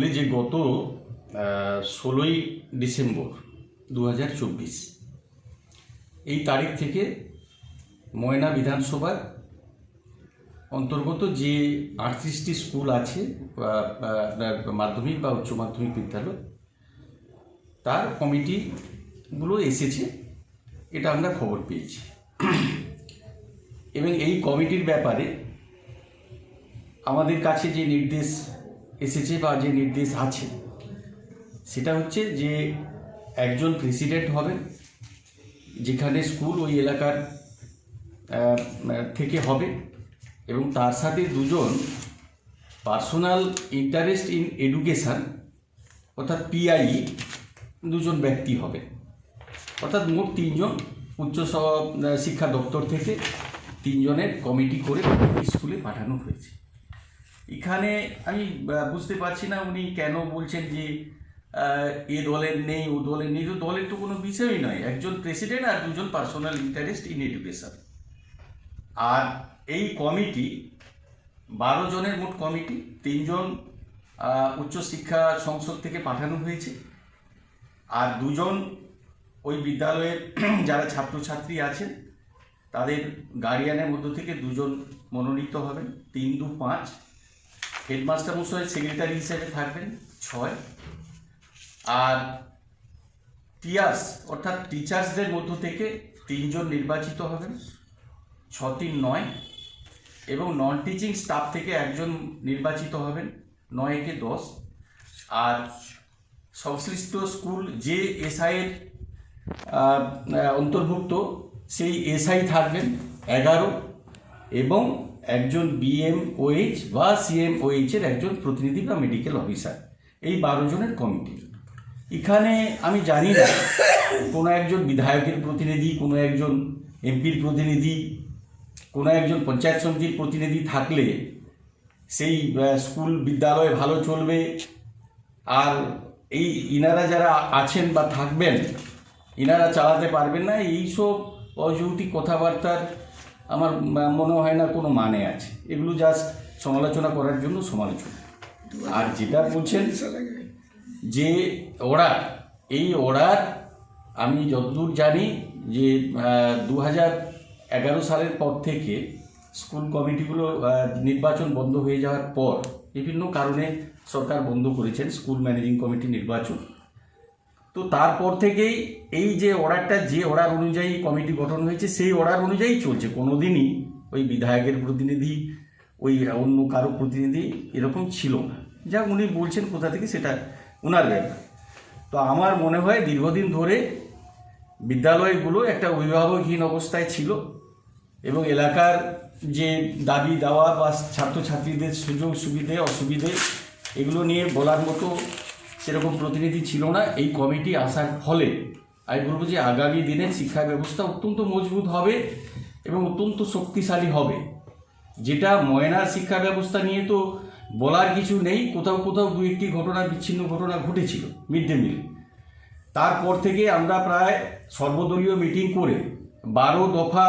বলি যে গত ষোলোই ডিসেম্বর দু হাজার চব্বিশ, এই তারিখ থেকে ময়না বিধানসভার অন্তর্গত যে আটত্রিশটি স্কুল আছে মাধ্যমিক বা উচ্চ মাধ্যমিক বিদ্যালয়, তার কমিটিগুলো এসেছে, এটা আমরা খবর পেয়েছি। এবং এই কমিটির ব্যাপারে আমাদের কাছে যে নির্দেশ এসেছে বা যে নির্দেশ আছে, সেটা হচ্ছে যে একজন প্রেসিডেন্ট হবে যেখানে স্কুল ওই এলাকার থেকে হবে এবং তার সাথে দুজন পার্সোনাল ইন্টারেস্ট ইন এডুকেশান অর্থাৎ পিআই দুজন ব্যক্তি হবে। অর্থাৎ মোট তিনজন উচ্চ শিক্ষা দপ্তর থেকে তিনজনের কমিটি করে স্কুলে পাঠানো হয়েছে। এখানে আমি বুঝতে পারছি না উনি কেন বলছেন যে এ দলের নেই, ও দলের নেই। তো দলের তো কোনো বিষয়ই নয়। একজন প্রেসিডেন্ট আর দুজন পার্সোনাল ইন্টারেস্ট ইন এডুকেশন আর এই কমিটি বারো জনের মোট কমিটি তিনজন উচ্চশিক্ষা সংসদ থেকে পাঠানো হয়েছে। আর দুজন ওই বিদ্যালয়ের যারা ছাত্রছাত্রী আছেন, তাদের গার্ডিয়ানের মধ্য থেকে দুজন মনোনীত হবেন। তিন দু পাঁচ। হেডমাস্টার মশাই সেক্রেটারি হিসেবে থাকবেন, ছয়। আর টিয়ার্স, অর্থাৎ টিচার্সদের মধ্য থেকে তিনজন নির্বাচিত হবেন ছ তিন নয়। এবং নন টিচিং স্টাফ থেকে একজন নির্বাচিত হবেন, নয় একে দশ। আর সংশ্লিষ্ট স্কুল যে এসআইয়ের অন্তর্ভুক্ত, সেই এসআই থাকবেন, এগারো। এবং একজন বিএমওএইচ বা সিএমওএইচ এর একজন প্রতিনিধি বা মেডিকেল অফিসার এই বারো জনের কমিটি এখানে আমি জানি না কোনো একজন বিধায়কের প্রতিনিধি, কোনো একজন এমপির প্রতিনিধি, কোনো একজন পঞ্চায়েত সমিতির প্রতিনিধি থাকলে সেই স্কুল বিদ্যালয় ভালো চলবে। আর এই ইনারা যারা আছেন বা থাকবেন, ইনারা চালাতে পারবেন না। এইসব অযৌক্তিক কথাবার্তার আমার মনে হয় না কোনো মানে আছে। এগুলো জাস্ট সমালোচনা করার জন্য সমালোচনা। আর যেটা বলছেন যে অর্ডার এই অর্ডার আমি যতদূর জানি যে দু এগারো সালের পর থেকে স্কুল কমিটিগুলো নির্বাচন বন্ধ হয়ে যাওয়ার পর বিভিন্ন কারণে সরকার বন্ধ করেছেন স্কুল ম্যানেজিং কমিটি নির্বাচন। তো তারপর থেকেই এই যে অর্ডারটা, যে অর্ডার অনুযায়ী কমিটি গঠন হয়েছে, সেই অর্ডার অনুযায়ী চলছে। কোনো দিনই ওই বিধায়কের প্রতিনিধি, ওই অন্য কারও প্রতিনিধি এরকম ছিল না। যা উনি বলছেন কোথা থেকে, সেটা ওনার ব্যাপার। তো আমার মনে হয় দীর্ঘদিন ধরে বিদ্যালয়গুলো একটা অভিভাবকহীন অবস্থায় ছিল এবং এলাকার যে দাবি দাওয়া বা ছাত্রছাত্রীদের সুযোগ সুবিধে অসুবিধে, এগুলো নিয়ে বলার মতো সেরকম প্রতিনিধি ছিল না। এই কমিটি আসার ফলে আমি বলব যে আগামী দিনে শিক্ষা ব্যবস্থা অত্যন্ত মজবুত হবে এবং অত্যন্ত শক্তিশালী হবে। যেটা ময়নার শিক্ষা ব্যবস্থা নিয়ে তো বলার কিছু নেই। কোথাও কোথাও দু একটি ঘটনা, বিচ্ছিন্ন ঘটনা ঘটেছিল, মিড ডে মিল। তারপর থেকে আমরা প্রায় সর্বদলীয় মিটিং করে বারো দফা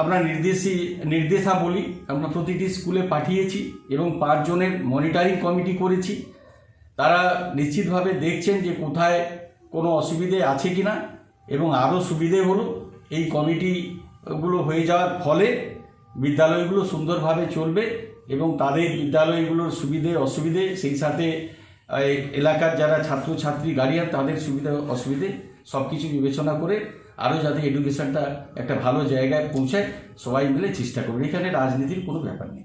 আমরা নির্দেশি, নির্দেশাবলী আমরা প্রতিটি স্কুলে পাঠিয়েছি এবং পাঁচজনের মনিটারিং কমিটি করেছি। তারা নিশ্চিতভাবে দেখছেন যে কোথায় কোনো অসুবিধে আছে কি না এবং আরও সুবিধে হলো এই কমিটিগুলো হয়ে যাওয়ার ফলে বিদ্যালয়গুলো সুন্দরভাবে চলবে এবং তাদের বিদ্যালয়গুলোর সুবিধে অসুবিধে সেই সাথে এলাকার যারা ছাত্রছাত্রী গার্ডিয়ান তাদের সুবিধা অসুবিধে সব কিছু বিবেচনা করে আরও যাতে এডুকেশনটা একটা ভালো জায়গায় পৌঁছায়, সবাই মিলে চেষ্টা করবে এখানে রাজনীতির কোনো ব্যাপার নেই।